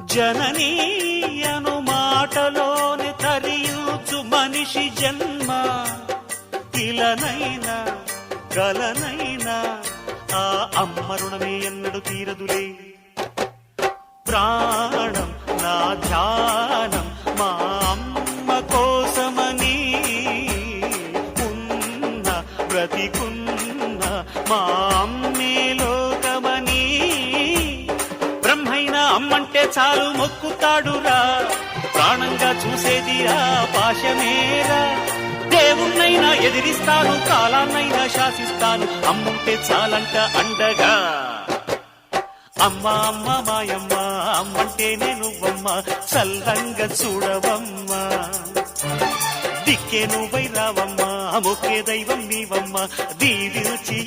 జననీయను మాటలోని తరియుచు మనిషి జన్మ. ఇలనైనా గలనైనా ఆ అమ్మ రుణమే ఎన్నడు తీరదులే. ప్రాణం నా ధ్యానం మా అమ్మ కోసమని. ఉన్న బ్రతికున్న మా రమ్మంటే చాలు మొక్కుతాడురా. ప్రాణంగా చూసేది ఆ పాశమేరా. దేవుణ్ణైనా ఎదిరిస్తాను కాలాన్నైనా శాసిస్తాను అమ్ముంటే చాలంట అండగా. అమ్మ అమ్మ మాయమ్మ అమ్మంటే నేను అమ్మ చల్లంగా చూడవమ్మా. దిక్కే నువ్వై రావమ్మా మొక్కే దైవం నీవమ్మ దీవి రుచి